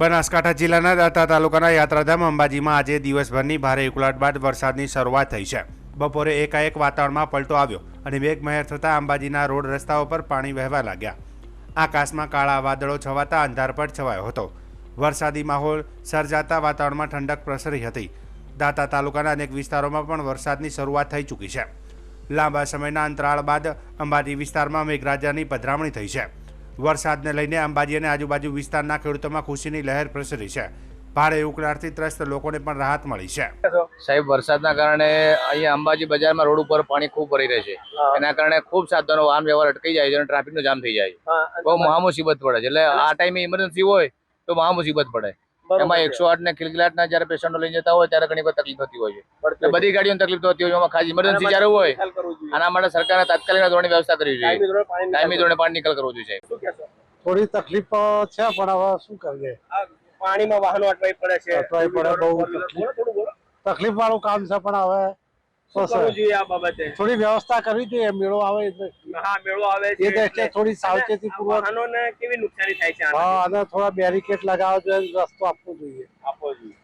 બનાસકાંઠા જિલ્લાના દાંતા તાલુકાના યાત્રાધામ અંબાજીમાં આજે દિવસભરની ભારે ઉકળાટ બાદ વરસાદની શરૂઆત થઈ છે. બપોરે એકાએક વાતાવરણમાં પલટો આવ્યો અને મેઘમહેર થતાં અંબાજીના રોડ રસ્તાઓ પર પાણી વહેવા લાગ્યા. આકાશમાં કાળા વાદળો છવાતા અંધારપટ છવાયો હતો. વરસાદી માહોલ સર્જાતા વાતાવરણમાં ઠંડક પ્રસરી હતી. દાંતા તાલુકાના અનેક વિસ્તારોમાં પણ વરસાદની શરૂઆત થઈ ચૂકી છે. લાંબા સમયના અંતરાળ બાદ અંબાજી વિસ્તારમાં મેઘરાજાની પધરામણી થઈ છે. વરસાદને લઈને અંબાજી અને આજુબાજુ વિસ્તારના ખેડૂતોમાં ખુશીની લહેર પ્રસરી છે. ભારે ઉકળાટથી ત્રસ્ત લોકોને પણ રાહત મળી છે. સાહેબ વરસાદના કારણે અહીંયા અંબાજી બજારમાં રોડ ઉપર પાણી ખૂબ ભરી રહે છે. એના કારણે ખૂબ સાધનો વાહન વ્યવહાર અટકી જાય છે અને ટ્રાફિકનો જામ થઈ જાય છે. બહુ મહા મુસીબત પડે છે. એટલે આ ટાઈમે ઇમરજન્સી હોય તો મહા મુસીબત પડે. એમાં એકસો આઠ ને ખિલખિલાટના જયારે પેશન્ટો લઈ જતા હોય ત્યારે ઘણી બધી તકલીફ થતી હોય છે. એટલે બધી ગાડીઓને તકલીફ થતી હોય છે. એમાં ખાસ ઇમરજન્સી જયારે હોય આના માટે સરકારે તાત્કાલિક ધોરણે વ્યવસ્થા કરવી જોઈએ. ટાઈમી ધોરણે પાણી નિકાલ કરવો જોઈએ. થોડી તકલીફ છે પણ હવે શું કરીએ? પાણીમાં વાહનો અટવાઈ પડે છે. અટવાઈ પડે બહુ તકલીફ. વાળું કામ છે પણ હવે થોડી વ્યવસ્થા કરવી જોઈએ મેળો આવે એટલે. હા મેળો આવે એ દ્રષ્ટિએ થોડી સાવચેતી પૂર્વક કેવી નુકસાની થાય છે હા અને થોડા બેરિકેડ લગાવવા જોઈએ રસ્તો આપવો જોઈએ. આપવો જોઈએ.